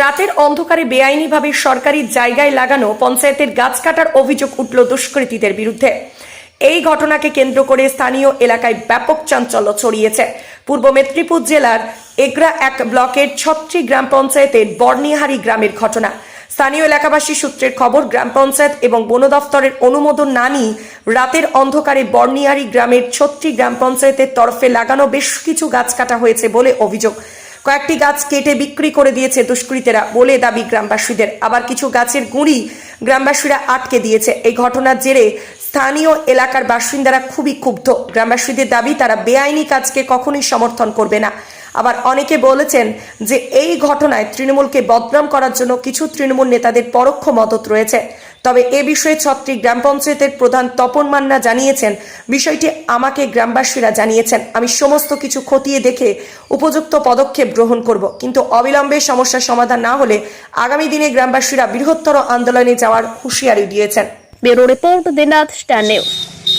রাতের অন্ধকারে বেআইনিভাবে সরকারি জায়গায় লাগানো পঞ্চায়েতের গাছ কাটার অভিযোগ উঠল দুষ্কৃতীদের বিরুদ্ধে। এই ঘটনাকে কেন্দ্র করে স্থানীয় এলাকায় ব্যাপক চাঞ্চল্য ছড়িয়েছে। পূর্ব মেদিনীপুর জেলার এগরা এক ব্লকের ছত্রি গ্রাম পঞ্চায়েতের বর্নিহারি গ্রামের ঘটনা। স্থানীয় এলাকাবাসী সূত্রের খবর, গ্রাম পঞ্চায়েত এবং বন দফতরের অনুমোদন না নিয়ে রাতের অন্ধকারে বর্নিয়ারি গ্রামের ছত্রি গ্রাম পঞ্চায়েতের তরফে লাগানো বেশ কিছু গাছ কাটা হয়েছে বলে অভিযোগ। কয়েকটি গাছ কেটে বিক্রি করে দিয়েছে দুষ্কৃতীরা বলে দাবি গ্রামবাসীদের। আবার কিছু গাছের গুঁড়ি গ্রামবাসীরা আটকে দিয়েছে। এই ঘটনার জেরে স্থানীয় এলাকার বাসিন্দারা খুবই ক্ষুব্ধ। গ্রামবাসীদের দাবি, তারা বেআইনি কাজকে কখনোই সমর্থন করবে না। আবার অনেকে বলেছেন যে এই ঘটনায় তৃণমূলকে বদনাম করার জন্য কিছু তৃণমূল নেতাদের পরোক্ষ মদত রয়েছে। তবে এ বিষয়ে ছত্রি গ্রাম পঞ্চায়েতের প্রধান তপন মান্না জানিয়েছেন বিষয়টি আমাকে গ্রামবাসীরা জানিয়েছেন। আমি সমস্ত কিছু খতিয়ে দেখে উপযুক্ত পদক্ষেপ গ্রহণ করব। কিন্তু অবিলম্বে সমস্যার সমাধান না হলে আগামী দিনে গ্রামবাসীরা বৃহত্তর আন্দোলনে যাওয়ার হুঁশিয়ারি দিয়েছেন। ব্যুরো রিপোর্ট দিনাথ স্টার নিউজ।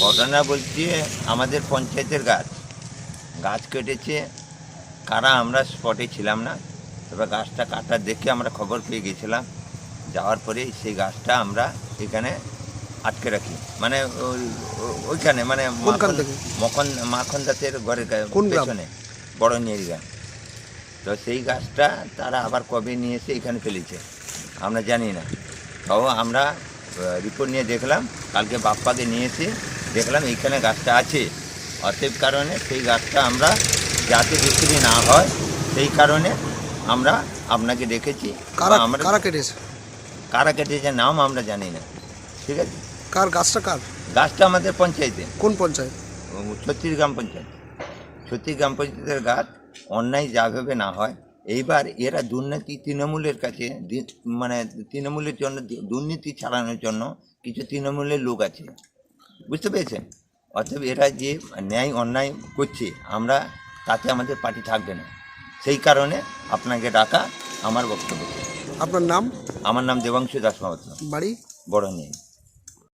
ঘটনা বলছি আমাদের পঞ্চায়েতের গাছ। গাছ কেটেছে কারা আমরা স্পটে ছিলাম না। তবে গাছটা কাটা দেখে আমরা খবর পেয়ে গেছিলাম। যাওয়ার পরে সেই গাছটা আমরা এখানে আটকে রাখি। মানে ওই- ওইখানে মানে মাখন- মখন দাসের ঘরের পেছনে বড় নিয়ে গ্রাম। তো সেই গাছটা তারা আবার কবে নিয়ে এসে এখানে ফেলেছে আমরা জানি না। তাও আমরা রিপোর্ট নিয়ে দেখলাম কালকে বাপ্পাকে নিয়ে এসে দেখলাম এইখানে গাছটা আছে। অতএব কারণে সেই গাছটা আমরা যাতে বিক্রি না হয় সেই কারণে আমরা আপনাকে ডেকেছি কারা আমরা কারা কেটেছে? কারা কেটেছে নাম আমরা জানি না। ঠিক আছে? কার গাছটা কার? গাছটা আমাদের পঞ্চায়েতে কোন পঞ্চায়েত? ছত্রিশ গ্রাম পঞ্চায়েত। ছত্রিশ গ্রাম পঞ্চায়েতের গাছ অন্যায় যাভাবে না হয়। এইবার এরা দুর্নীতি তৃণমূলের কাছে মানে তৃণমূলের জন্য দুর্নীতি চালানোর জন্য কিছু তৃণমূলের লোক আছে। বুঝতে পেরেছেন? অর্থাৎ এরা যে ন্যায় অন্যায় করছে আমরা তাতে আমাদের পার্টি থাকবে না। সেই কারণে আপনাকে ডাকা আমার বক্তব্য। আপনার নাম? আমার নাম দেবাংশু দাস মাহাতো। বাড়ি? বড় নিয়ে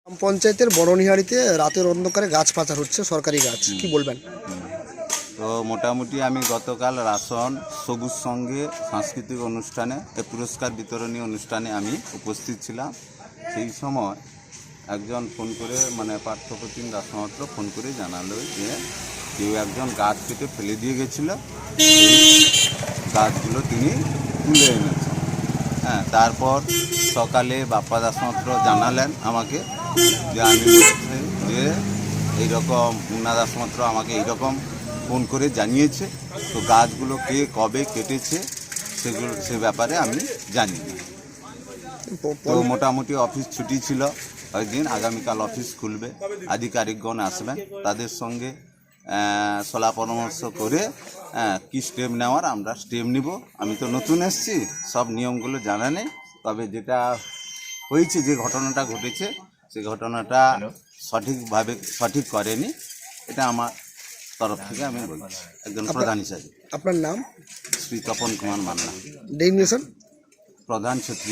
গ্রাম পঞ্চায়েতের বড়নিহারিতে রাতের অন্ধকারে গাছ পাচার হচ্ছে সরকারি গাছ। কি বলবেন? তো মোটামুটি আমি গতকাল রাসন সবুজ সঙ্গে সাংস্কৃতিক অনুষ্ঠানে পুরস্কার বিতরণী অনুষ্ঠানে আমি উপস্থিত ছিলাম। সেই সময় একজন ফোন করে মানে পার্থপ্রতিম দাসমাত্র ফোন করে জানালো যে কেউ একজন গাছ কেটে ফেলে দিয়ে গেছিল। গাছগুলো তিনি তুলে এনেছেন। হ্যাঁ তারপর সকালে বাপ্পা দাসমাত্র জানালেন আমাকে যে আমি যে এইরকম মুন্না দাসমাত্র আমাকে এইরকম ফোন করে জানিয়েছে। তো গাছগুলো কে কবে কেটেছে সেগুলো, সে ব্যাপারে আমি জানি তো মোটামুটি অফিস ছুটি ছিল। কয়েকদিন আগামীকাল অফিস খুলবে। আধিকারিকগণ আসবেন। তাদের সঙ্গে সলা পরামর্শ করে কি স্টেপ নেওয়ার আমরা স্টেপ নিব। আমি তো নতুন এসেছি সব নিয়মগুলো জানা নেই। তবে যেটা হয়েছে যে ঘটনাটা ঘটেছে সেই ঘটনাটা সঠিকভাবে সঠিক করেনি। এটা আমার তরফ থেকে আমি বলছি। একজন প্রধান হিসাবে। আপনার নাম? শ্রী তপন কুমার মান্না। ডেজিগনেশন প্রধান ছত্রী